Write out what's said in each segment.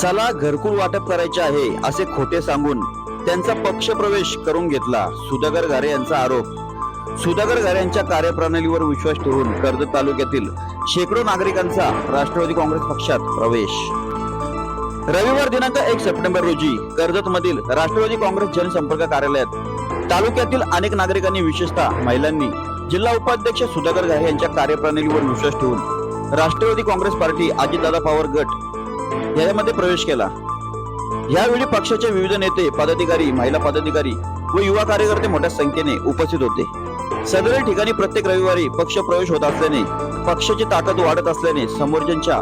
चला घरकुल वाटप करायचे आहे असे खोटे सांगून त्यांचा पक्ष प्रवेश करून घेतला सुधाकर घारे यांचा आरोप. सुधाकर घारे यांच्या कार्यप्रणालीवर विश्वास ठेवून कर्जत तालुक्यातील शेकडो नागरिकांचा राष्ट्रवादी काँग्रेस पक्षात प्रवेश. रविवार दिनांक एक सप्टेंबर रोजी कर्जत मधील राष्ट्रवादी काँग्रेस जनसंपर्क कार्यालयात तालुक्यातील अनेक नागरिकांनी विशेषतः महिलांनी जिल्हा उपाध्यक्ष सुधाकर घारे यांच्या कार्यप्रणालीवर विश्वास ठेवून राष्ट्रवादी काँग्रेस पार्टी अजितदादा पवार गट यामध्ये प्रवेश केला. यावेळी पक्षाचे विविध नेते पदाधिकारी महिला पदाधिकारी व युवा कार्यकर्ते मोठ्या संख्येने उपस्थित होते. सदर ठिकाणी प्रत्येक रविवारी पक्ष प्रवेश होत असल्याने पक्षाची ताकद वाढत असल्याने समोरच्यांच्या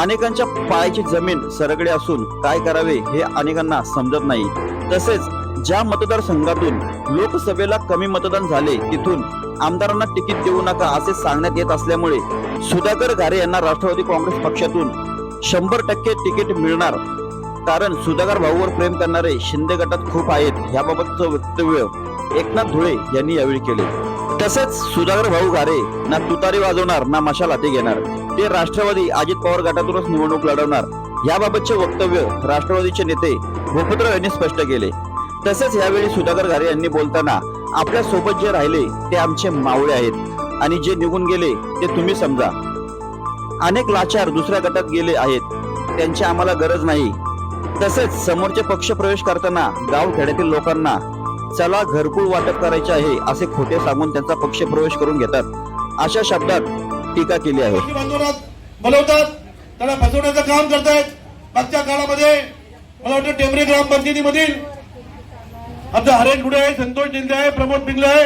अनेकांच्या पायाची जमीन सरगडे असून काय करावे हे अनेकांना समजत नाही. तसेच ज्या मतदारसंघातून लोकसभेला कमी मतदान झाले तिथून आमदारांना तिकीट देऊ नका असे सांगण्यात येत असल्यामुळे सुधाकर घारे यांना राष्ट्रवादी काँग्रेस पक्षातून शंभर टक्के तिकीट मिळणार. कारण सुधाकर भाऊवर प्रेम करणारे शिंदे गटात खूप आहेत. याबाबतचं वक्तव्य एकनाथ धुळे यांनी यावेळी केले. तसेच सुधाकर भाऊ घारे ना तुतारी वाजवणार ना मशाल हाती घेणार. ते राष्ट्रवादी अजित पवार गटातूनच निवडणूक लढवणार. याबाबतचे वक्तव्य राष्ट्रवादीचे नेते भूपतराव यांनी स्पष्ट केले. तसेच यावेळी सुधाकर घारे यांनी बोलताना आपल्यासोबत जे राहिले ते आमचे मावळे आहेत. आणि जे निघून गेले ते तुम्ही समजा. अनेक लाचार दुसऱ्या गटात गेले आहेत. त्यांची आम्हाला गरज नाही. तसेच समोरचे पक्ष प्रवेश करताना गाव खेड्यातील लोकांना चला घरकुल वाटप करायचे आहे असे खोटे सांगून त्यांचा पक्ष प्रवेश करून घेतात. अशा शब्दात टीका केली आहे. बोलवतात. त्याला फसवण्याचं काम करतायत. मागच्या काळामध्ये मला वाटतं टेंबरे ग्रामपंचायतीमधील आमचा हरेश गुडे आहे संतोष जिंदे आहे प्रमोद पिंगले आहे.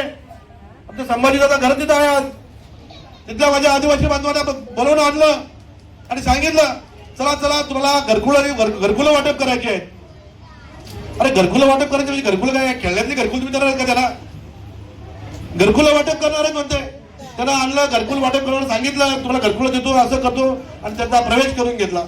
आमचं संभाजीदादा घर तिथं आहे आज. तिथल्या माझ्या आदिवासी बांधवांना बोलवून आणलं आणि सांगितलं चला चला तुम्हाला घरकुल घरकुलं वाटप करायचे आहेत. अरे घरकुल वाटप करायचं म्हणजे घरकुल काय? खेळण्यातली घरकुल तुम्ही करणार का त्याला घरकुल वाटप करणार म्हणते. त्यांना आणलं घरकुल वाटप करणार सांगितलं तुम्हाला घरकुलं देतो असं करतो. आणि त्यांचा प्रवेश करून घेतला.